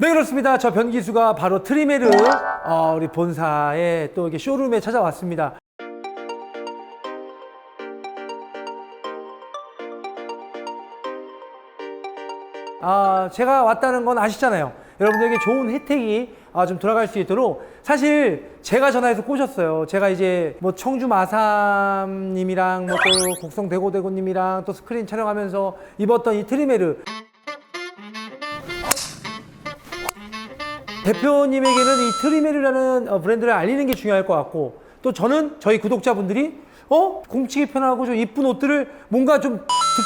네 그렇습니다. 저 변기수가 바로 트리메르 어, 우리 본사의 또 이렇게 쇼룸에 찾아왔습니다. 아 제가 왔다는 건 아시잖아요. 여러분들에게 좋은 혜택이 아, 좀 들어갈 수 있도록 사실 제가 전화해서 꼬셨어요. 제가 이제 뭐 청주 마삼님이랑 뭐 또 곡성 대고대고님이랑 또 스크린 촬영하면서 입었던 이 트리메르 대표님에게는 이 트리메르라는 어, 브랜드를 알리는 게 중요할 것 같고 또 저는 저희 구독자분들이 어 공치기 편하고 좀 이쁜 옷들을 뭔가 좀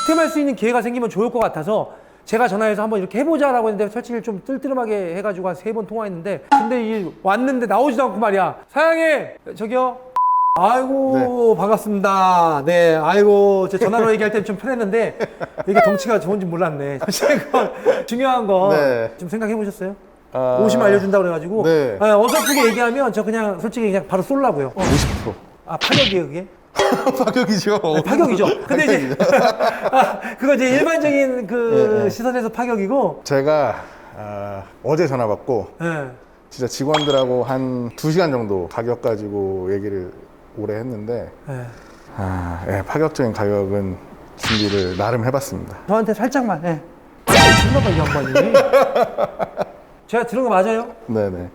득템할 수 있는 기회가 생기면 좋을 것 같아서 제가 전화해서 한번 이렇게 해보자라고 했는데 솔직히 좀 뜰뜰하게 해가지고 한 세 번 통화했는데 근데 이 왔는데 나오지도 않고 말이야 사양해 저기요 아이고 반갑습니다. 네, 아이고 제 전화로 얘기할 때 좀 편했는데 이게 덩치가 좋은지 몰랐네. 제가 중요한 거좀 네. 생각해 보셨어요? 아, 50 알려준다 그래가지고 네. 아, 어설프게 얘기하면 저 그냥 솔직히 그냥 바로 쏠라고요. 50%. 아 파격이에요 그게? 파격이죠. 네, 파격이죠. 근데 이제 아, 그거 이제 일반적인 그 네, 네. 시선에서 파격이고. 제가 아, 어제 전화 받고 예. 진짜 직원들하고 한 2시간 정도 가격 가지고 얘기를 오래 했는데 예. 아, 예, 파격적인 가격은 준비를 나름 해봤습니다. 저한테 살짝만. 예. 미쳤나봐 이 양반이. 제가 들은 거 맞아요? 네네.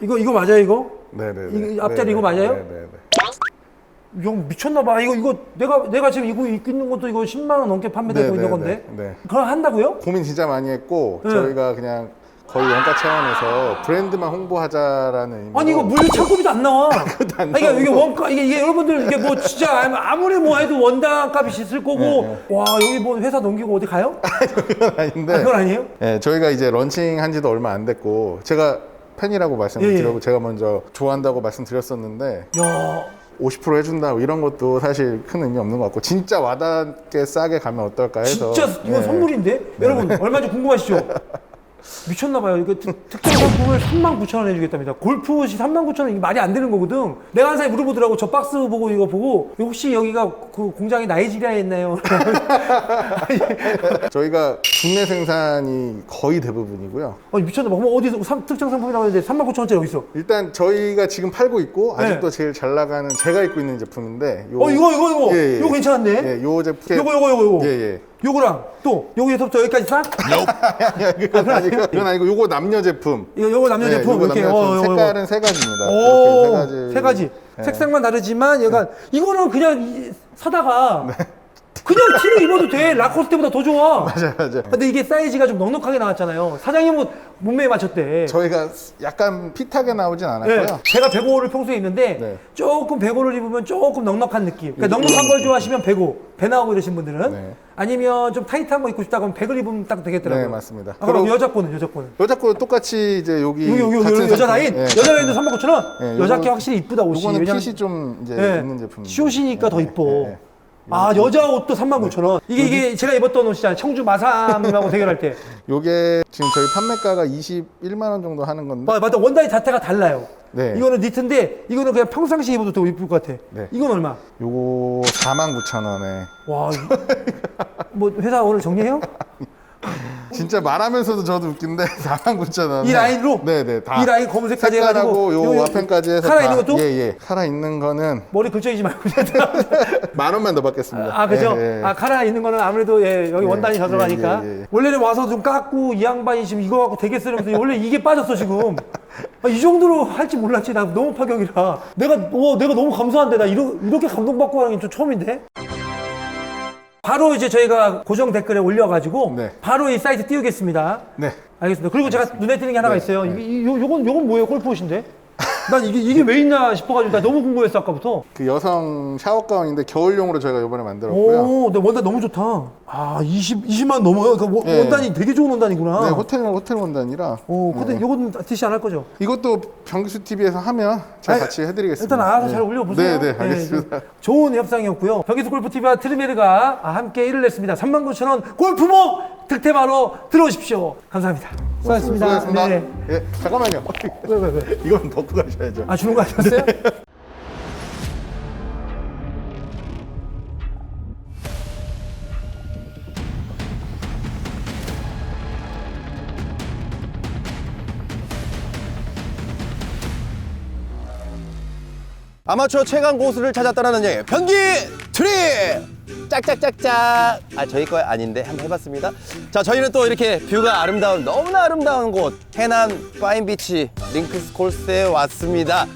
이거 이거 맞아요 이거? 네네. 이거 앞자리 이거 맞아요? 네네네. 형 미쳤나 봐. 이거 이거 내가 내가 지금 이거 입고 있는 것도 이거 10만 원 넘게 판매되고 있는 건데. 네. 그걸 한다고요? 고민 진짜 많이 했고 네. 저희가 그냥 거의 원가 차원에서 브랜드만 홍보하자라는 의미로 아니 이거 물류 창고비도 안 나와. 아니, 이게 이게 원가 이게, 이게 여러분들 이게 뭐 진짜 아무리 뭐 해도 원당 값이 있을 거고 와 여기 뭐 회사 넘기고 어디 가요? 그건 아닌데 아, 그건 아니에요? 예, 저희가 이제 런칭 한 지도 얼마 안 됐고 제가 팬이라고 말씀을 예, 예. 드리고 제가 먼저 좋아한다고 말씀드렸었는데 야 50% 해준다 뭐 이런 것도 사실 큰 의미 없는 것 같고 진짜 와닿게 싸게 가면 어떨까 해서 진짜 이건 예. 선물인데 여러분 얼마인지 궁금하시죠? 미쳤나봐요. 이거 특- 특정 상품을 3만 9천 원 해주겠답니다. 골프옷이 3만 9천 원 이게 말이 안 되는 거거든. 내가 한 사람이 물어보더라고. 저 박스 보고 이거 보고 혹시 여기가 그 공장이 나이지리아에 있나요? 저희가 국내 생산이 거의 대부분이고요. 아니 미쳤나봐. 그럼 어디서 삼- 특정 상품이라고 했는데 3만 9천 원짜리 어디 있어? 일단 저희가 지금 팔고 있고 아직도 네. 제일 잘 나가는 제가 입고 있는 제품인데 요, 어 이거 이거 이거 예, 예. 이거 괜찮은데? 예, 요 제품 요거 요거 요거 요거 예, 예. 요거랑 또 여기서부터 여기까지 싹? 이건 아니고 이건 아니고 요거 남녀 제품. 이거 요거 남녀 네, 제품 요거 이렇게 남녀 제품. 어, 요거, 요거. 색깔은 세 가지입니다. 오, 이렇게 세 가지. 세 가지. 네. 색상만 다르지만 약간 이거는 그냥 이- 사다가 네. 그냥 티를 입어도 돼. 라코스테보다 더 좋아. 맞아요, 맞아요. 근데 이게 사이즈가 좀 넉넉하게 나왔잖아요. 사장님은 몸매에 맞췄대. 저희가 약간 핏하게 나오진 않았고요. 네, 제가 배고를 평소에 입는데 네. 조금 배고를 입으면 조금 넉넉한 느낌. 그러니까 넉넉한 걸 좋아하시면 배고, 배 나오고 이러신 분들은 네. 아니면 좀 타이트한 거 입고 싶다 그러면 백을 입으면 딱 되겠더라고요. 네, 맞습니다. 아, 그럼 그리고- 여자 거는 여자 거는. 여자 거 똑같이 이제 여기 여기 여기 같은 여자 상품. 라인 예. 여자 라인도 3만 9천 원. 예, 여자 요거- 게 확실히 이쁘다 옷이. 요거는 왜냐면- 핏이 좀 이제 예. 있는 제품. 숏이니까 더 이뻐. 아 여자 옷도 3만 9천 원. 이게 이게 제가 입었던 옷이잖아요. 청주 마삼하고 대결할 때. 요게 지금 저희 판매가가 21만 원 정도 하는 건데. 맞아, 맞아. 원단이 자체가 달라요. 네. 이거는 니트인데 이거는 그냥 평상시에 입어도 더 이쁠 것 같아. 네. 이건 얼마? 요거 4만 9천 원에. 와, 이- 뭐 회사 오늘 정리해요? 진짜 말하면서도 저도 웃긴데 4만 9천 원. 이 라인으로? 네네 다. 이 라인 검은색까지 해가지고 요 요- 와펜까지 해서 살아 다- 있는 것도? 예예. 살아 있는 거는 머리 긁적이지 말고. 만 원만 더 받겠습니다. 아, 그죠? 예, 예. 아, 카라 있는 거는 아무래도 예, 여기 예, 원단이 더 예, 들어가니까. 예, 예. 원래는 와서 좀 깎고 이 양반이 지금 이거 갖고 되게 쓰면서 원래 이게 빠졌어, 지금. 아, 이 정도로 할지 몰랐지. 나 너무 파격이라. 내가, 와, 내가 너무 감사한데. 나 이러, 이렇게 감동받고 하는 게 좀 처음인데? 바로 이제 저희가 고정 댓글에 올려가지고 네. 바로 이 사이트 띄우겠습니다. 네. 알겠습니다. 그리고 제가 눈에 띄는 게 하나가 네, 있어요. 이, 이, 요, 요건, 요건 뭐예요? 골프옷인데? 난 이게, 이게 왜 있나 싶어가지고 나 너무 궁금했어, 아까부터. 그 여성 샤워 가운인데 겨울용으로 저희가 이번에 만들었고요. 오, 네, 원단 너무 좋다. 아, 20, 20만 넘어요? 그 원- 네. 원단이 되게 좋은 원단이구나. 네, 호텔 호텔 원단이라. 오, 근데 네. 이건 티시 안 할 거죠? 이것도 병기수 TV에서 하면 제가 아니, 같이 해드리겠습니다. 일단 알아서 네. 잘 올려보세요. 네, 네, 알겠습니다. 좀 좋은 협상이었고요. 병기수 골프TV와 트리메르가 함께 일을 냈습니다. 39,000원 골프복 득템하러 들어오십시오. 감사합니다. 수고하셨습니다. 수고하셨습니다. 네. 예, 잠깐만요. 왜, 왜, 왜? 이건 덮고 가셔야죠. 아, 주는 거 아니었어요? 네. 아마추어 최강 고수를 찾았다라는 얘기 예, 변기 트립! 짝짝짝짝. 아 저희 거 아닌데 한번 해봤습니다. 자 저희는 또 이렇게 뷰가 아름다운 너무나 아름다운 곳 해남 파인비치 링크스 콜스에 왔습니다.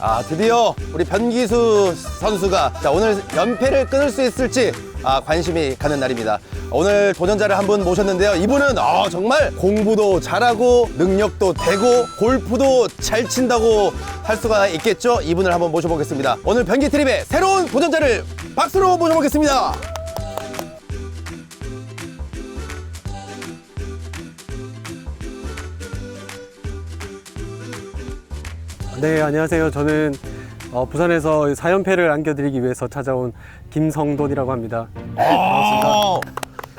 아 드디어 우리 변기수 선수가 자, 오늘 연패를 끊을 수 있을지 아, 관심이 가는 날입니다. 오늘 도전자를 한 분 모셨는데요. 이분은 어, 정말 공부도 잘하고 능력도 되고 골프도 잘 친다고 할 수가 있겠죠. 이분을 한번 모셔보겠습니다. 오늘 변기 트립의 새로운 도전자를 박수로 모셔보겠습니다. 네, 안녕하세요. 저는 어, 부산에서 4연패를 안겨드리기 위해서 찾아온 김성돈이라고 합니다. 어,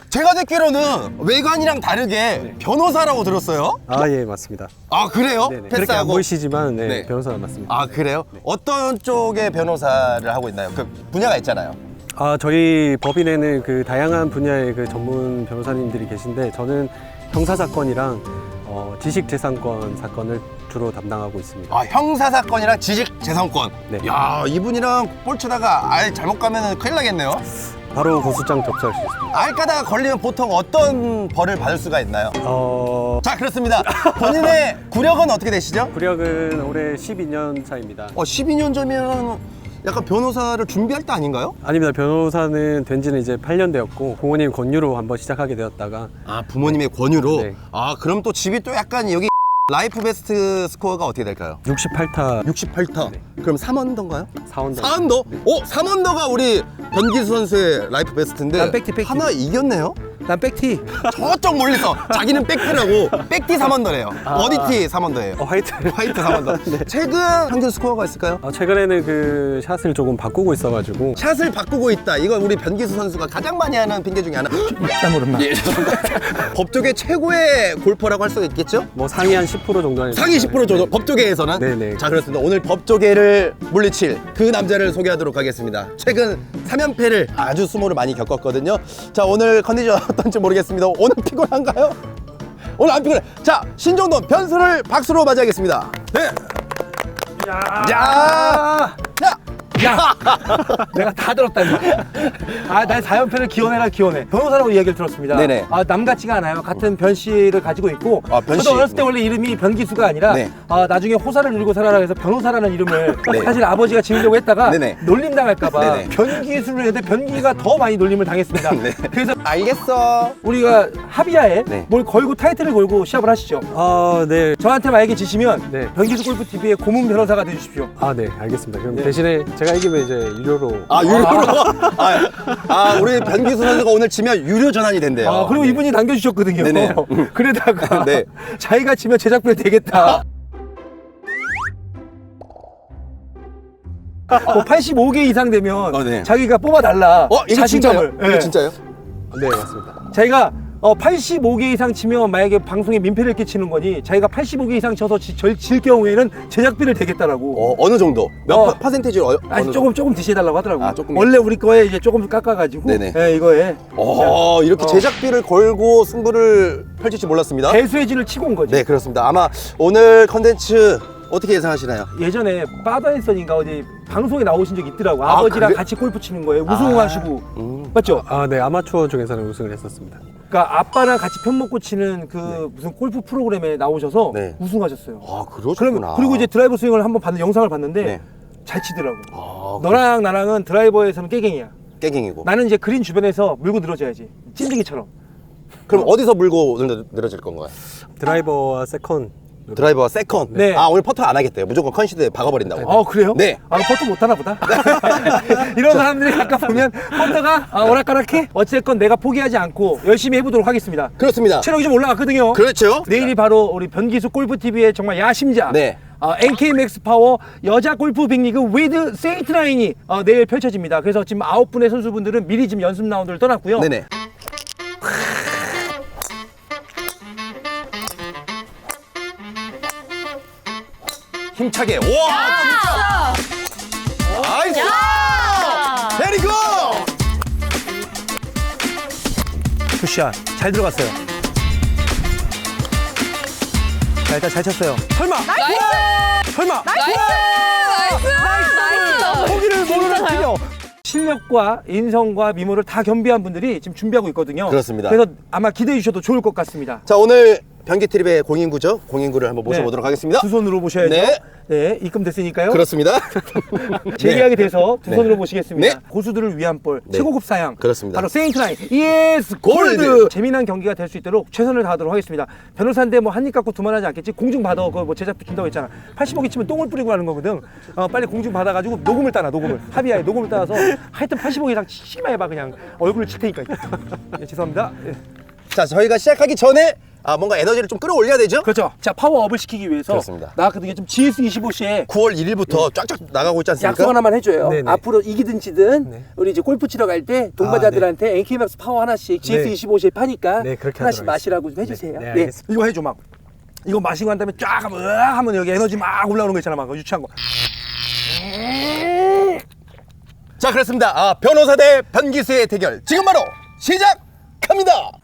제가 듣기로는 외관이랑 다르게 변호사라고 들었어요. 아, 예, 맞습니다. 아 그래요? 네네. 그렇게 안 패스하고 보이시지만 네, 네. 변호사가 맞습니다. 아 그래요? 어떤 쪽의 변호사를 하고 있나요? 그 분야가 있잖아요. 아, 저희 법인에는 그 다양한 분야의 그 전문 변호사님들이 계신데 저는 형사 사건이랑 어, 지식재산권 사건을 주로 담당하고 있습니다. 아 형사 사건이랑 지식 재산권. 네. 야 이분이랑 볼 치다가 알 잘못 가면은 큰일 나겠네요. 바로 고소장 접수할 수 있습니다. 알 까다가 걸리면 보통 어떤 벌을 받을 수가 있나요? 어, 자 그렇습니다. 본인의 구력은 어떻게 되시죠? 구력은 올해 12년 차입니다. 어 12년 전이면 약간 변호사를 준비할 때 아닌가요? 아닙니다. 변호사는 된 지는 이제 8년 되었고 부모님 권유로 한번 시작하게 되었다가 아 부모님의 권유로. 네. 아 그럼 또 집이 또 약간 여기 라이프 베스트 스코어가 어떻게 될까요? 68타 68타. 그럼 3언더인가요? 4원다. 4언더? 오, 3언더가 우리 변기수 선수의 라이프 베스트인데 난 백티, 백티. 하나 이겼네요? 난 백티. 저쪽 멀리서 자기는 백티라고 백티 3언더래요. 어디 티 3언더예요? 어, 화이트. 화이트 3언더. 최근 평균 스코어가 있을까요? 어, 최근에는 그 샷을 조금 바꾸고 있어가지고 샷을 바꾸고 있다. 이건 우리 변기수 선수가 가장 많이 하는 핑계 중에 하나. 땀 오른마. 예, 죄송합니다. 법조계 최고의 골퍼라고 할 수가 있겠죠? 뭐 상위 한 10% 정도 하는 상위 10% 정도 법조계에서는 네네. 자 그렇습니다 오늘 법조계를 물리칠 그 남자를 소개하도록 하겠습니다 최근 3연패를 아주 수모를 많이 겪었거든요 자 오늘 컨디션 어떤지 모르겠습니다 오늘 피곤한가요? 오늘 안 피곤해 자 신정돈 변수를 박수로 맞이하겠습니다 네. 야. 야. 야. 야! 내가 다 들었다, 이거. 아, 난 4연패를 기원해라, 기원해. 변호사라고 이야기를 들었습니다. 네네. 아, 남 같지가 않아요. 같은 변 씨를 가지고 있고. 아, 변 씨. 저도 어렸을 때 원래 이름이 변기수가 아니라, 네. 아, 나중에 호사를 누리고 살아라 해서 변호사라는 이름을 네. 사실 아버지가 지으려고 했다가, 네네. 놀림 당할까봐 네네. 변기수를 했는데 변기가 더 많이 놀림을 당했습니다. 네. 그래서 알겠어 우리가 합의하에 네. 뭘 걸고 타이틀을 걸고 시합을 하시죠. 아, 네. 저한테 만약에 지시면 네. 변기수 골프TV의 고문 변호사가 되주십시오. 아, 네. 알겠습니다. 그럼 대신에 제가 이기면 이제 유료로 아 유료로 아, 아 우리 변기수 선수가 오늘 지면 유료 전환이 된대요 아, 그리고 이분이 남겨주셨거든요. 네네. 그러다가 네. 자기가 지면 제작비를 되겠다. 뭐 85개 이상 되면 어, 네. 자기가 뽑아달라. 어 이거 자신감을. 진짜요? 이거 예. 진짜요? 네, 맞습니다. 자기가 어, 85개 이상 치면 만약에 방송에 민폐를 끼치는 거니 자기가 85개 이상 쳐서 지- 절- 질 경우에는 제작비를 되겠다라고. 어, 어느 정도? 몇 어. 파- 퍼센테이지로 어, 아니 어느 조금 조금 드시해달라고 하더라고. 아, 조금요? 원래 우리 거에 이제 조금 깎아가지고 네네. 예, 이거에 어, 이렇게 어. 제작비를 걸고 승부를 펼칠지 몰랐습니다. 배수의 진을 치고 온 거지. 네, 그렇습니다. 아마 오늘 컨텐츠 어떻게 예상하시나요? 예전에 바다앤선인가 어디 방송에 나오신 적 있더라고. 아, 아버지랑 그래? 같이 골프 치는 거예요. 우승하시고 음. 맞죠? 아, 네. 아마추어 중에서는 우승을 했었습니다. 그러니까 아빠랑 같이 편 먹고 치는 그 무슨 골프 프로그램에 나오셔서 네. 우승하셨어요. 아, 그럼 그러셨구나. 그리고 이제 드라이버 스윙을 한번 봤는 영상을 봤는데 네. 잘 치더라고. 아, 너랑 나랑은 드라이버에서는 깨갱이야. 깨갱이고. 나는 이제 그린 주변에서 물고 늘어져야지. 찐득이처럼. 그럼 어디서 물고 늘- 늘어질 건가요? 드라이버와 세컨 드라이버와 세컨. 네. 아, 오늘 퍼터 안 하겠대요. 무조건 컨시드에 박아버린다고. 어 그래요? 네. 아 퍼터 못 하나 보다. 이런 사람들이 아까 보면 퍼터가 아, 오락가락해. 어쨌건 내가 포기하지 않고 열심히 해보도록 하겠습니다. 그렇습니다. 체력이 좀 올라갔거든요. 그렇죠. 내일이 바로 우리 변기수 골프 TV의 정말 야심작. 네. 어, NK 맥스 파워 여자 골프 빅리그 위드 세이트 라인이 어, 내일 펼쳐집니다. 그래서 지금 아홉 분의 선수분들은 미리 지금 연습 라운드를 떠났고요. 네네. 힘차게. 와, 진짜. 나이스. 베리 굿. 굿샷 잘 들어갔어요. 자, 일단 잘 쳤어요. 설마! 나이스! 설마! 나이스! 나이스! 나이스! 포기를 모르는 팀이요. 실력과 인성과 미모를 다 겸비한 분들이 지금 준비하고 있거든요. 그렇습니다. 그래서 아마 기대해 주셔도 좋을 것 같습니다. 자, 오늘 변기 트립의 공인구죠? 공인구를 한번 모셔보도록 네. 하겠습니다. 두 손으로 모셔야죠. 네. 네, 입금됐으니까요. 그렇습니다. 제기하게 돼서 두 네. 손으로 모시겠습니다. 네. 고수들을 위한 볼, 네. 최고급 사양. 그렇습니다. 바로 세인트나인 ES 골드. 골드. 재미난 경기가 될 수 있도록 최선을 다하도록 하겠습니다. 변호사인데 뭐 한입 갖고 두말하지 않겠지. 공중 받아 그뭐 제작비 준다고 했잖아. 80억이 치면 똥을 뿌리고 하는 거거든. 어, 빨리 공중 받아가지고 녹음을 따라 녹음을 합의하에 녹음을 따라서 하여튼 80억 이상 치기만 해봐 그냥 얼굴을 칠 테니까. 네, 죄송합니다. 네. 자, 저희가 시작하기 전에 아, 뭔가 에너지를 좀 끌어올려야 되죠? 그렇죠. 자 파워업을 시키기 위해서 그렇습니다. 나 그게 좀 GS25시에 9월 1일부터 쫙쫙 나가고 있지 않습니까? 약속 하나만 해줘요. 네네. 앞으로 이기든 지든 네. 우리 이제 골프 치러 갈 때 동반자들한테 NK맥스 파워 하나씩 GS25시에 파니까 네, 그렇게 하나씩 하도록 마시라고 좀 해주세요. 네, 네, 네, 알겠습니다. 이거 해줘 막. 이거 마시고 한 다음에 쫙 하면 으악 하면 여기 에너지 막 올라오는 거 있잖아 막 유치한 거. 자, 그렇습니다. 아, 변호사 대 변기수의 대결. 지금 바로 시작합니다.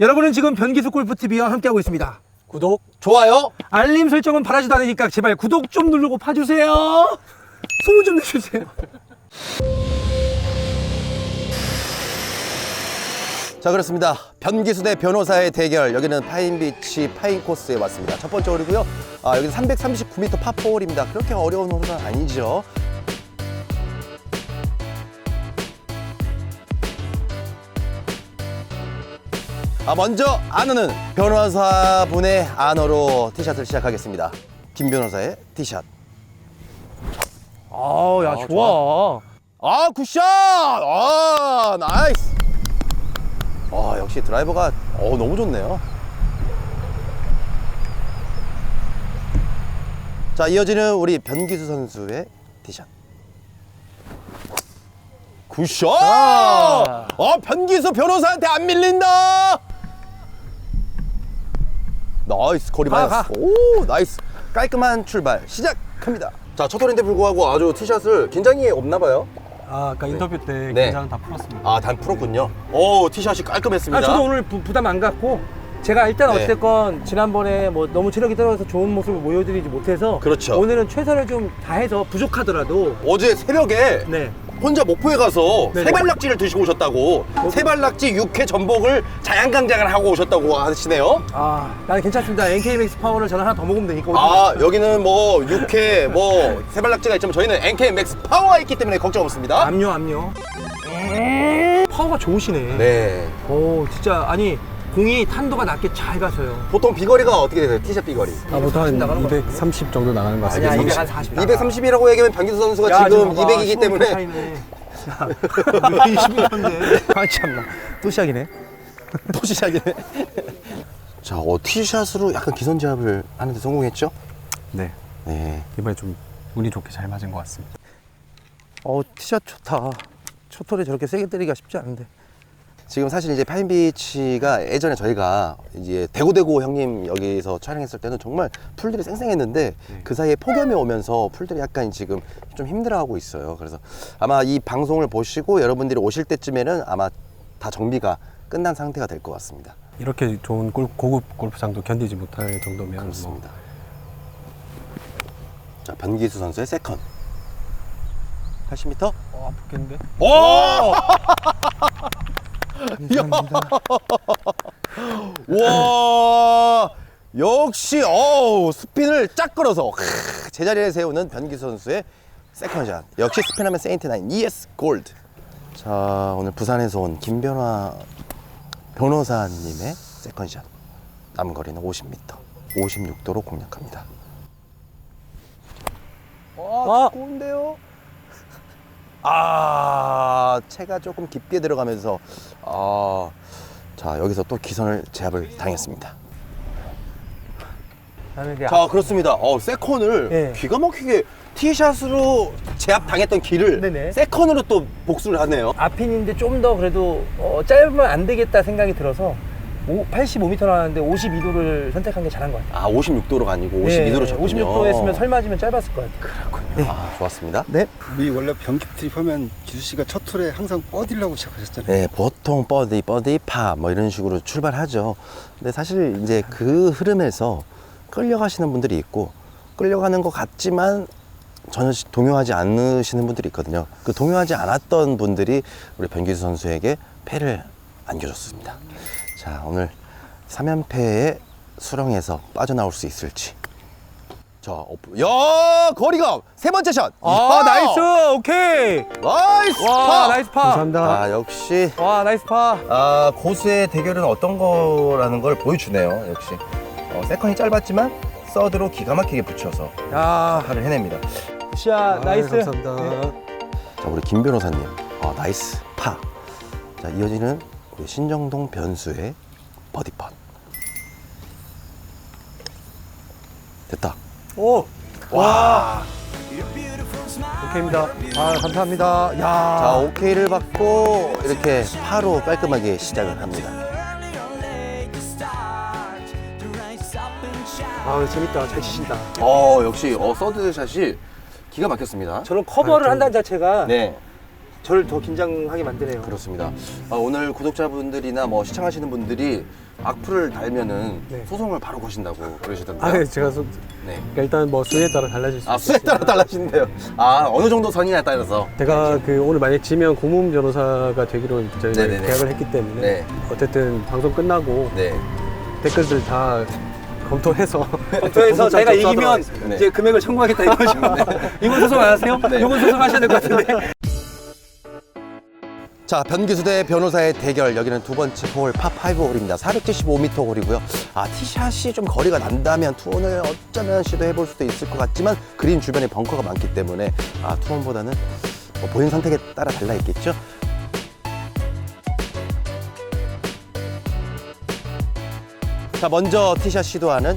여러분은 지금 변기수 골프 TV와 함께하고 있습니다. 구독, 좋아요. 알림 설정은 바라지도 않으니까 제발 구독 좀 누르고 봐주세요. 소문 좀 내주세요. 자, 그렇습니다. 변기수 대 변호사의 대결. 여기는 파인비치 파인 코스에 왔습니다. 첫 번째 홀이고요. 아, 여기는 339m 파4홀입니다. 그렇게 어려운 홀은 아니죠. 아, 먼저 안호는 변호사분의 안호로 티샷을 시작하겠습니다. 김 변호사의 티샷. 아우 야 아, 좋아. 아 굿샷! 아 나이스! 아 역시 드라이버가 어, 너무 좋네요. 자 이어지는 우리 변기수 선수의 티샷. 굿샷! 아. 어 변기수 변호사한테 안 밀린다. 나이스 거리 가, 마이너스. 오 나이스 깔끔한 출발 시작합니다. 자 첫 홀인데 불구하고 아주 티샷을 긴장이 없나 봐요. 아, 아까 인터뷰 때 네. 긴장 다 풀었습니다. 아, 단 풀었군요. 오, 티샷이 깔끔했습니다. 아, 저도 오늘 부, 부담 안 갖고 제가 일단 네. 어쨌건 지난번에 뭐 너무 체력이 떨어져서 좋은 모습을 보여드리지 못해서 그렇죠. 오늘은 최선을 좀 다해서 부족하더라도 어제 새벽에 네 혼자 목포에 가서 네네. 세발낙지를 드시고 오셨다고 세발낙지 육회 전복을 자양강장을 하고 오셨다고 하시네요. 아, 나는 괜찮습니다. NK맥스 파워를 저는 하나 더 먹으면 되니까. 아, 여기는 뭐 육회, 뭐 세발낙지가 있지만 저희는 NK 맥스 파워가 있기 때문에 걱정 없습니다. 압류, 압류. 파워가 좋으시네. 네. 오, 진짜 아니 공이 탄도가 낮게 잘 가서요. 보통 비거리가 어떻게 되세요? 티샷 비거리? 아, 보통 한 나가는 거230 정도 나가는 것 아니야, 같습니다. 240. 230이라고 얘기하면 변기수 선수가 지금 200이기 때문에 야, 20인데. 아, 참나. 또 시작이네. 또 시작이네. 자, 어, 티샷으로 약간 기선제압을 하는데 성공했죠? 네. 네. 이번에 좀 운이 좋게 잘 맞은 것 같습니다. 어, 티샷 좋다. 초톨에 저렇게 세게 때리기가 쉽지 않은데. 지금 사실 이제 파인비치가 예전에 저희가 이제 대구대구 형님 여기서 촬영했을 때는 정말 풀들이 쌩쌩했는데 그 사이에 폭염이 오면서 풀들이 약간 지금 좀 힘들어하고 있어요. 그래서 아마 이 방송을 보시고 여러분들이 오실 때쯤에는 아마 다 정비가 끝난 상태가 될 것 같습니다. 이렇게 좋은 골, 고급 골프장도 견디지 못할 정도면 그렇습니다. 자, 변기수 선수의 세컨. 80m? 어, 아프겠는데? 오! 와 역시 어우 스핀을 쫙 걸어서 크, 제자리에 세우는 변기수 선수의 세컨샷. 역시 스핀하면 세인트 나인 ES 골드 자 오늘 부산에서 온 김변화 변호사님의 세컨샷. 남은 거리는 50m 56도로 공략합니다. 아, 좋은데요? 아, 채가 조금 깊게 들어가면서 아, 자 여기서 또 기선을 제압을 당했습니다. 나는 이제 자 그렇습니다. 어, 세컨을 네. 기가 막히게 티샷으로 제압 당했던 길을 네네. 세컨으로 또 복수를 하네요. 앞핀인데 좀 더 그래도 어, 짧으면 안 되겠다 생각이 들어서 오, 85m 나왔는데 52도를 선택한 게 잘한 것 같아요. 아 56도로가 아니고 52도로 쳤군요. 56도 했으면 설 맞으면 짧았을 것 같아요. 아 좋았습니다. 네. 우리 원래 변기 트립 하면 기수 씨가 첫 툴에 항상 뻗이려고 시작하셨잖아요. 네, 보통 버디, 버디, 파 뭐 이런 식으로 출발하죠. 근데 사실 이제 그 흐름에서 끌려가시는 분들이 있고 끌려가는 것 같지만 전혀 시- 동요하지 않으시는 분들이 있거든요. 그 동요하지 않았던 분들이 우리 변기수 선수에게 패를 안겨줬습니다. 자, 오늘 3연패의 수렁에서 빠져나올 수 있을지. 자, 오프. 야, 거리가 세 번째 샷. 아 야! 나이스 오케이 나이스. 와 파! 나이스 파 감사합니다. 아, 역시 와 나이스 파 아, 고수의 대결은 어떤 거라는 걸 보여주네요. 역시. 어, 세컨이 짧았지만 서드로 기가 막히게 붙여서 야, 파를 해냅니다. 샷 아, 나이스 감사합니다. 자, 우리 김 변호사님. 아, 나이스 파. 자, 이어지는 신정동 변수의 버디 팟. 됐다. 오 와. 오케이입니다 아 감사합니다 야 자, 오케이를 받고 이렇게 파로 깔끔하게 시작을 합니다. 아 재밌다 잘 치신다 어, 역시 어, 서드 샷이 기가 막혔습니다. 저는 커버를 한다는 자체가 네. 저를 더 긴장하게 만드네요 그렇습니다. 아, 오늘 구독자분들이나 뭐 시청하시는 분들이 악플을 달면은 네. 소송을 바로 거신다고 그러시던데요. 아, 네, 제가 소, 네. 그러니까 일단 뭐 수에 따라 달라질 수 아, 수에 있어요. 따라 달라지는데요. 아, 어느 정도 선이냐에 따라서. 제가 그 오늘 만약 지면 고문 변호사가 되기로 저희가 네네네. 계약을 했기 때문에 네. 어쨌든 방송 끝나고 네. 댓글들 다 검토해서 검토해서 검토 제가 잘 이기면. 네. 이제 금액을 청구하겠다 이거죠 이건 소송 안 하세요? 이건 소송 하셔야 될 것 같은데 자, 변기수 대 변호사의 대결. 여기는 두 번째 홀, 파5 홀입니다. 475m 홀이고요. 아, 티샷이 좀 거리가 난다면 투혼을 어쩌면 시도해 볼 수도 있을 것 같지만 그린 주변에 벙커가 많기 때문에 아, 투혼보다는 뭐 본인 선택에 따라 달라 있겠죠. 자, 먼저 티샷 시도하는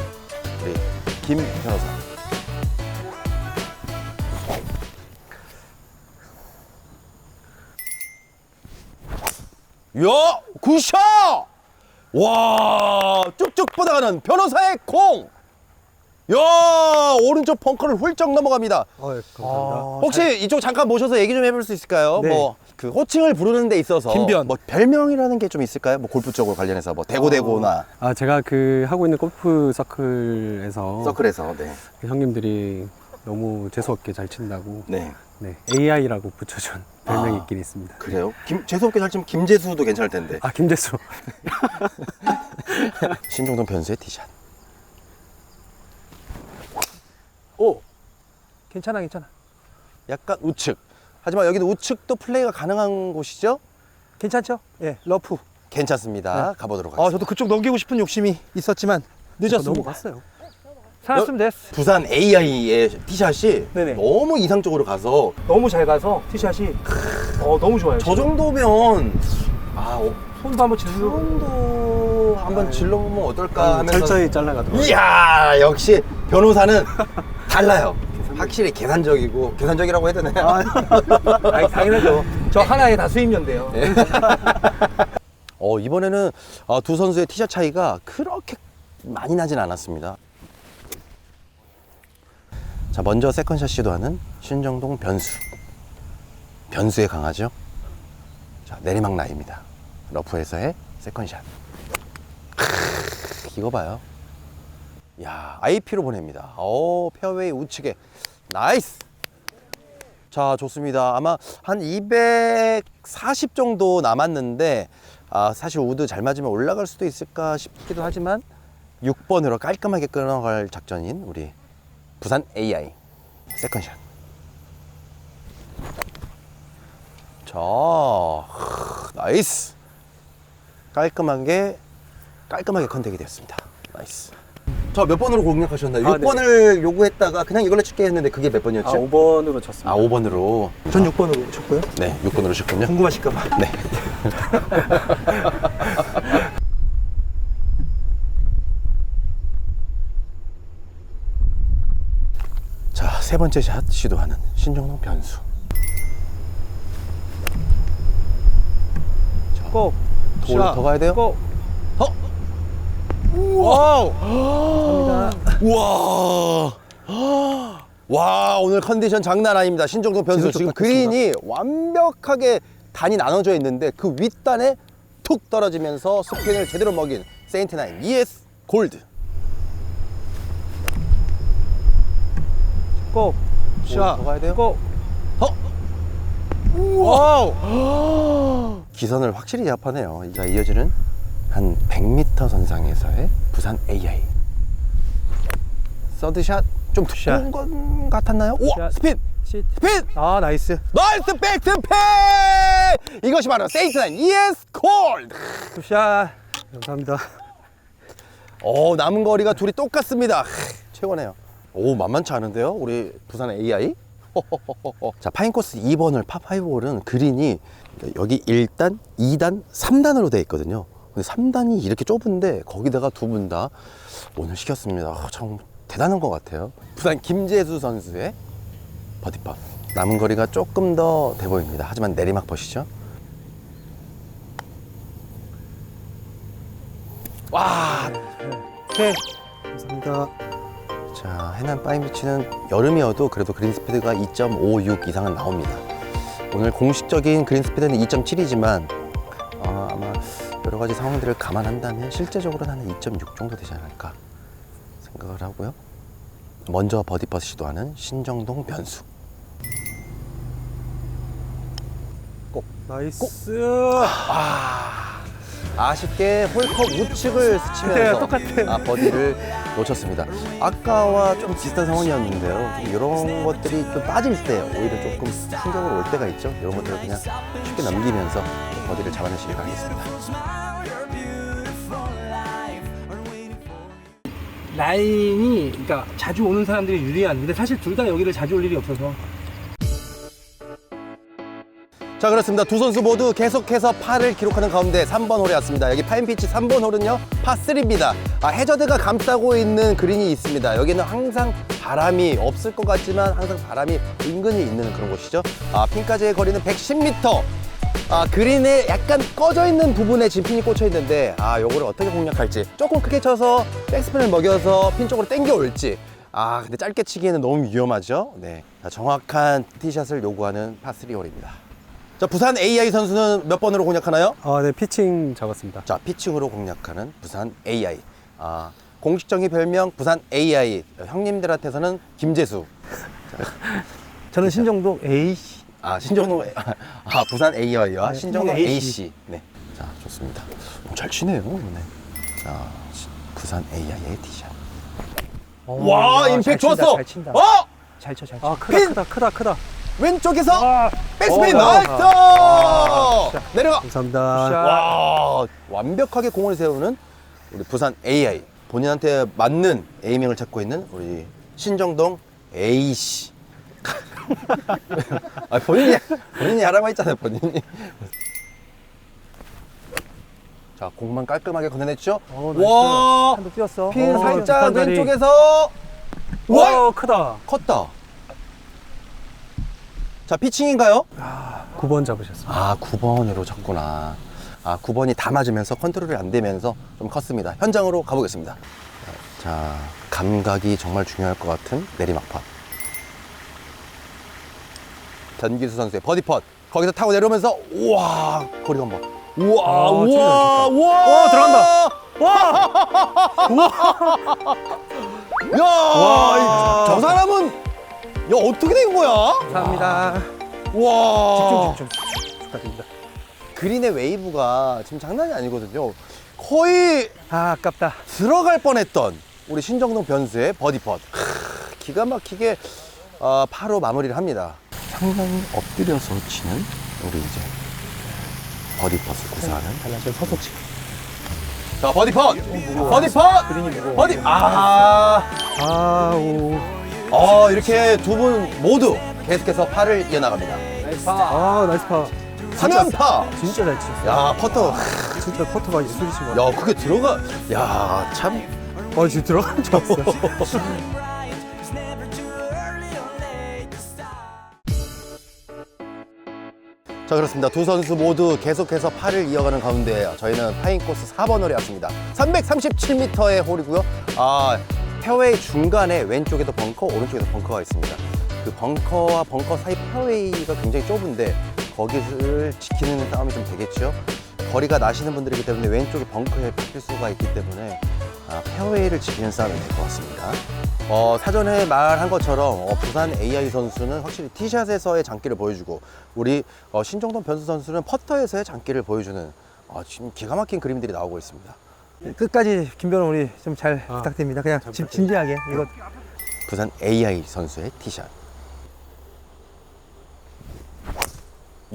우리 김 변호사. 야, 굿샷! 와, 쭉쭉 뻗어가는 변호사의 공! 야, 오른쪽 벙커를 훌쩍 넘어갑니다. 어, 예, 감사합니다. 혹시 이쪽 잠깐 모셔서 얘기 좀 해볼 수 있을까요? 네. 뭐, 그 호칭을 부르는 데 있어서. 김변. 뭐, 별명이라는 게 좀 있을까요? 뭐, 골프 쪽으로 관련해서 뭐, 대고대고나, 아, 제가 그 하고 있는 골프 서클에서 서클에서, 네. 그 형님들이 너무 재수없게 잘 친다고 네. 네, AI라고 붙여준 별명이 아. 있긴 있습니다. 그래요? 김, 재수 없게 잘 치면 김재수도 괜찮을 텐데. 아, 김재수. 신종동 변수의 티샷. 오 괜찮아 괜찮아 약간 우측. 하지만 여기는 우측도 플레이가 가능한 곳이죠? 괜찮죠? 예 러프 괜찮습니다. 가보도록 하겠습니다. 아 저도 그쪽 넘기고 싶은 욕심이 있었지만 늦었습니다 넘어갔어요. 살았으면 됐어 부산 AI의 티샷이 네네. 너무 이상적으로 가서 너무 잘 가서 티샷이 어 너무 좋아요 저 정도면 아, 어, 손도 한번 질러 정도 한번 질러보면 어떨까 하면서 철저히 잘라가도록. 이야 역시 변호사는 달라요. 확실히 계산적이고 계산적이라고 해야 되나요? 아니 당연하죠 저 하나에 다 수입연대요 어, 이번에는 어, 두 선수의 티샷 차이가 그렇게 많이 나진 않았습니다. 자, 먼저 세컨샷 시도하는 신정동 변수. 변수에 강하죠? 자, 내리막 라입니다. 러프에서의 세컨샷. 이거 봐요. 야, IP로 보냅니다. 오, 페어웨이 우측에. 나이스! 자, 좋습니다. 아마 한 240 정도 남았는데, 아, 사실 우드 잘 맞으면 올라갈 수도 있을까 싶기도 하지만, 6번으로 깔끔하게 끊어갈 작전인 우리 부산 AI. 세컨샷. 자, 크, 나이스. 깔끔하게, 깔끔하게 컨택이 되었습니다. 나이스. 자, 몇 번으로 공략하셨나요? 아, 네. 6번을 요구했다가 그냥 이걸로 칠게 했는데 그게 몇 번이었죠? 아, 5번으로 쳤습니다. 아, 5번으로. 전 6번으로 쳤고요 네, 6번으로 쳤군요. 궁금하실까봐 네. 자, 세 번째 샷 시도하는 신정동 변수. 고! 더, 올라- 더 가야 돼요? 고! 더! 우와! 우와! 와, 오늘 컨디션 장난 아닙니다. 신정동 변수. 지금 그린이 완벽하게 단이 나눠져 있는데 그 윗단에 툭 떨어지면서 스핀을 제대로 먹인 세인트나인 ES 골드. 고! 샷! 더 가야 돼요? 고! 와우! 기선을 확실히 제압하네요. 자, 이어지는 한 100m 선상에서의 부산 AI. 서드샷 좀 두꺼운 건 같았나요? 오! 샷. 스핀! 시- 스핀! 아 나이스. 나이스 백스핀! 이것이 바로 세이트나인 ES 콜! 굿샷. 감사합니다. 오, 남은 거리가 둘이 똑같습니다. 하, 최고네요. 오, 만만치 않은데요? 우리 부산 AI? 자, 파인코스 2번을 파5홀은 그린이 여기 1단, 2단, 3단으로 되어 있거든요. 근데 3단이 이렇게 좁은데 거기다가 두 분 다 오늘 시켰습니다. 아, 참 대단한 것 같아요. 부산 김재수 선수의 버디팟. 남은 거리가 조금 더 돼 보입니다. 하지만 내리막 보시죠. 와, 오케이. 감사합니다. 자, 해남 파인비치는 여름이어도 그래도 그린 스피드가 2.56 이상은 나옵니다. 오늘 공식적인 그린 스피드는 2.7이지만 어, 아마 여러 가지 상황들을 감안한다면 실제적으로는 한 2.6 정도 되지 않을까 생각을 하고요. 먼저 버디퍼 시도하는 신정동 변수. 나이스. 아 쉽게 홀컵 우측을 스치면서 똑같아요. 아, 버디를 놓쳤습니다. 아까와 좀 비슷한 상황이었는데요. 좀 이런 것들이 좀 빠질 때 오히려 조금 충격으로 올 때가 있죠. 이런 것들을 그냥 쉽게 넘기면서 버디를 잡아내시길 바라겠습니다. 라인이 그러니까 자주 오는 사람들이 유리한데 사실 둘 다 여기를 자주 올 일이 없어서 자 그렇습니다. 두 선수 모두 계속해서 파를 기록하는 가운데 3번 홀에 왔습니다. 여기 파인피치 3번 홀은요 파3입니다. 아, 해저드가 감싸고 있는 그린이 있습니다. 여기는 항상 바람이 없을 것 같지만 항상 바람이 은근히 있는 그런 곳이죠. 아, 핀까지의 거리는 110m. 아, 그린에 약간 꺼져 있는 부분에 지금 핀이 꽂혀 있는데 아, 요거를 어떻게 공략할지 조금 크게 쳐서 백스핀을 먹여서 핀 쪽으로 당겨 올지 아, 근데 짧게 치기에는 너무 위험하죠. 네. 자, 정확한 티샷을 요구하는 파3 홀입니다. 자, 부산 AI 선수는 몇 번으로 공략하나요? 아, 네, 피칭 잡았습니다. 자, 피칭으로 공략하는 부산 AI. 아, 공식적인 별명 부산 AI. 형님들한테서는 김재수. 저는 신정동 A씨 아, 신정동 아, 부산 AI와 네, 신정동 AC. AC. 네. 자, 좋습니다. 오, 잘 치네요. 네. 자, 시- 부산 AI의 티샷. 와, 임팩트 좋았어. 잘 친다. 어! 잘 쳐, 잘 쳐. 아, 크다, 핀! 크다, 크다, 크다. 왼쪽에서 아, 백스핀 어, 나이스! 내려가. 감사합니다. 샷. 와 완벽하게 공을 세우는 우리 부산 AI 본인한테 맞는 에이밍을 찾고 있는 우리 신정동 A씨 아, 본인이 본인이 하라고 했잖아요 본인이 자 공만 깔끔하게 건네냈죠 어, 나이스. 와 한도 뛰었어. 핀 어, 살짝. 왼쪽에서 와 와, 크다. 컸다 자 피칭인가요? 9번 잡으셨습니다. 아, 9번으로 쳤구나. 아, 9번이 다 맞으면서 컨트롤이 안 되면서 좀 컸습니다. 현장으로 가보겠습니다. 자, 감각이 정말 중요할 것 같은 내리막 팟. 전기수 선수의 버디 팟. 거기서 타고 내려오면서, 우와, 거리가 뭐. 우와, 아, 우와, 우와. 와, 들어간다. 야, 와, 저 사람은, 야, 어떻게 된 거야? 감사합니다. 와. 집중, 집중. 축하드립니다. 그린의 웨이브가 지금 장난이 아니거든요. 거의 아, 아깝다. 들어갈 뻔했던 우리 신정동 변수의 버디 펫. 기가 막히게 어, 파로 마무리를 합니다. 상당히 엎드려서 치는 우리 이제 버디 펫을 구사하는 달라진 서서 치. 자 버디 펫, 버디 펫, 버디 아, 아, 오. 어 이렇게 두 분 모두 계속해서 파를 이어나갑니다. 아, 나이스 파. 삼연파. 진짜 잘 치셨어. 야 퍼터. 진짜 퍼터가 예술이신 것 같아요. 야 그게 들어가. 야 참. 어, 지금 들어간 줄 알았어요. 자 그렇습니다. 두 선수 모두 계속해서 팔을 이어가는 가운데 저희는 파인 코스 4번 홀에 왔습니다. 337m의 홀이고요. 아 페어웨이 중간에 왼쪽에도 벙커, 오른쪽에도 벙커가 있습니다. 그 벙커와 벙커 사이 페어웨이가 굉장히 좁은데 거기를 지키는 싸움이 좀 되겠죠. 거리가 나시는 분들이기 때문에 왼쪽에 벙커에 박힐 수가 있기 때문에 아, 아, 페어웨이를 지키는 싸움이 될 것 같습니다. 어, 사전에 말한 것처럼 어, 부산 AI 선수는 확실히 티샷에서의 장기를 보여주고 우리 어, 신정동 변수 선수는 퍼터에서의 장기를 보여주는 어, 지금 기가 막힌 그림들이 나오고 있습니다. 끝까지 김변호 우리 좀 잘 아, 부탁드립니다. 그냥 잘 진. 진지하게 이거 부산 AI 선수의 티샷.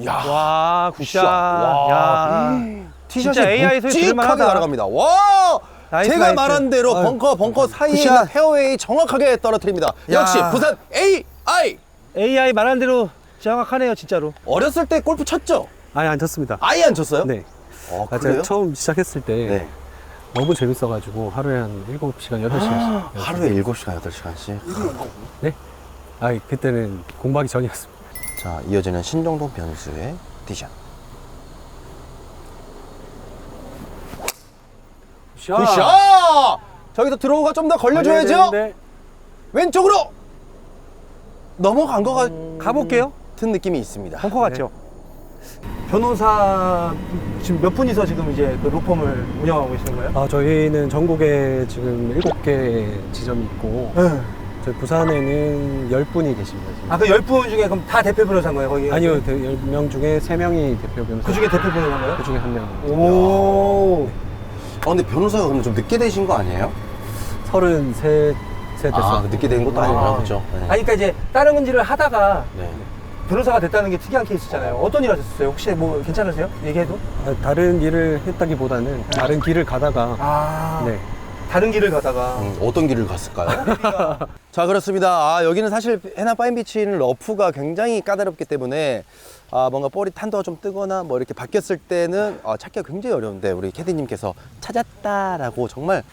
야, 와 굿샷. 와. 야. 티샷이 진짜 AI 선수 묵직하게 들만하다. 날아갑니다. 와! 나이스, 제가 나이스. 말한 대로 아유. 벙커 벙커 사이에 굿샷. 페어웨이 정확하게 떨어뜨립니다. 야. 역시 부산 AI. AI 말한 대로 정확하네요, 진짜로. 어렸을 때 골프 쳤죠? 아예 안 쳤습니다. 아예 안 쳤어요? 네. 어, 아, 그래요? 제가 처음 시작했을 때 네. 너무 재밌어가지고 하루에 한 7시간, 8시간씩. 하루에 7시간, 8시간씩. 네? 아, 그때는 공부하기 전이었습니다. 자, 이어지는 신정동 변수의 티샷. 굿샷! 저기서 들어오가 좀 더 걸려줘야죠? 네. 왼쪽으로! 넘어간 것 가볼게요. 같은 느낌이 있습니다. 벙커 같죠? 변호사 지금 몇 분이서 지금 이제 그 로펌을 운영하고 계시는 거예요? 아, 저희는 전국에 지금 7개 지점이 있고, 네. 저희 부산에는 10분이 계십니다. 지금. 아, 그열분 중에 그럼 다 대표 변호사인 거예요, 거기? 아니요, 10명 중에 3명이 대표 변호사. 그 중에 대표 변호사인 거예요? 그 중에 한 명. 오. 아, 근데 변호사가 그럼 좀 늦게 되신 거 아니에요? 33, 세 됐어요. 아, 늦게 된 것도 아니고요. 그죠? 네. 아니, 그러니까 이제 다른 건지를 하다가 네. 변호사가 됐다는 게 특이한 케이스잖아요. 어떤 일 하셨어요? 혹시 뭐 괜찮으세요? 얘기해도? 아, 다른 일을 했다기보다는 다른 길을 가다가, 아, 네. 다른 길을 가다가. 음, 어떤 길을 갔을까요? 자 그렇습니다. 아, 여기는 사실 해나 파인비치는 러프가 굉장히 까다롭기 때문에 아, 뭔가 볼이 탄도가 좀 뜨거나 뭐 이렇게 바뀌었을 때는 아, 찾기가 굉장히 어려운데 우리 캐디님께서 찾았다라고 정말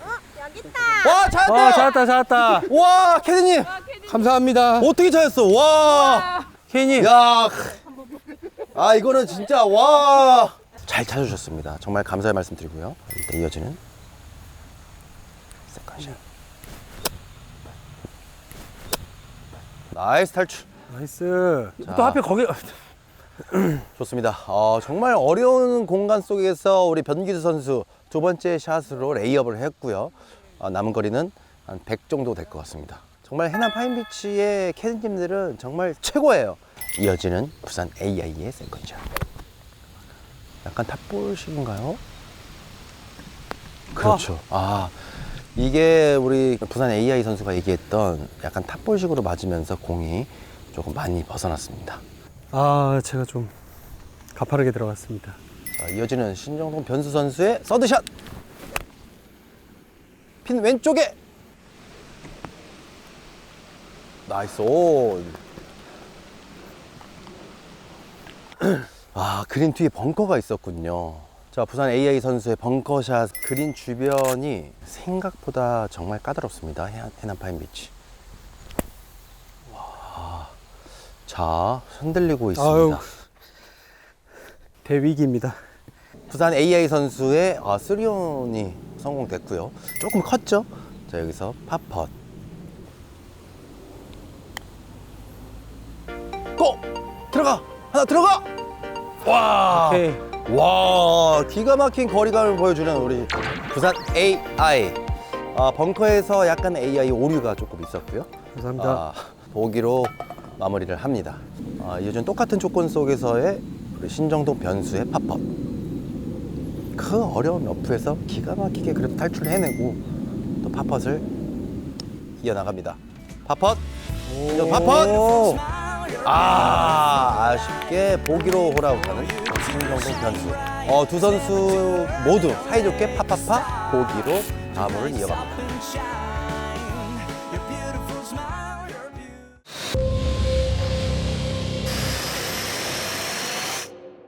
여기 있다. 와 찾았다! 와, 찾았다, 찾았다. 와 캐디님 감사합니다. 어떻게 찾았어? 와, 케이님. 야, 아 이거는 진짜 와. 잘 찾아주셨습니다. 정말 감사의 말씀 드리고요. 일단 이어지는 세컨샷. 나이스 탈출. 나이스. 또 하필 거기. 좋습니다. 어, 정말 어려운 공간 속에서 우리 변기수 선수 두 번째 샷으로 레이업을 했고요. 어, 남은 거리는 한 100 정도 될 것 같습니다. 정말 해남 파인비치의 캐디님들은 정말 최고예요. 이어지는 부산 AI의 세컨샷. 약간 탑볼식인가요? 그렇죠. 아, 이게 우리 부산 AI 선수가 얘기했던 약간 탑볼식으로 맞으면서 공이 조금 많이 벗어났습니다. 아, 제가 좀 가파르게 들어갔습니다. 자, 이어지는 신정동 변수 선수의 서드샷. 핀 왼쪽에. 나이스 온. 아, 그린 뒤에 벙커가 있었군요. 자, 부산 AI 선수의 벙커샷 그린 주변이 생각보다 정말 까다롭습니다. 해안, 해남 파인 비치. 와. 자, 흔들리고 있습니다. 아유. 대위기입니다. 부산 AI 선수의 아, 쓰리온이 성공됐고요. 조금 컸죠? 자 여기서 팝펫. 고! 들어가! 하나 들어가! 와! 오케이. 와 기가 막힌 거리감을 보여주는 우리 부산 AI. 아, 벙커에서 약간 AI 오류가 조금 있었고요. 감사합니다. 아, 보기로 마무리를 합니다. 아, 요즘 똑같은 조건 속에서의 우리 신정동 변수의 팝업. 그 어려운 러프에서 기가 막히게 그래도 탈출을 해내고 또 팝펫을 이어나갑니다. 신정 팝펫! 아, 아쉽게 보기로 홀아웃하는 신정동 변수. 어, 두 선수 모두 사이좋게 파파파 보기로 마무를 이어갑니다.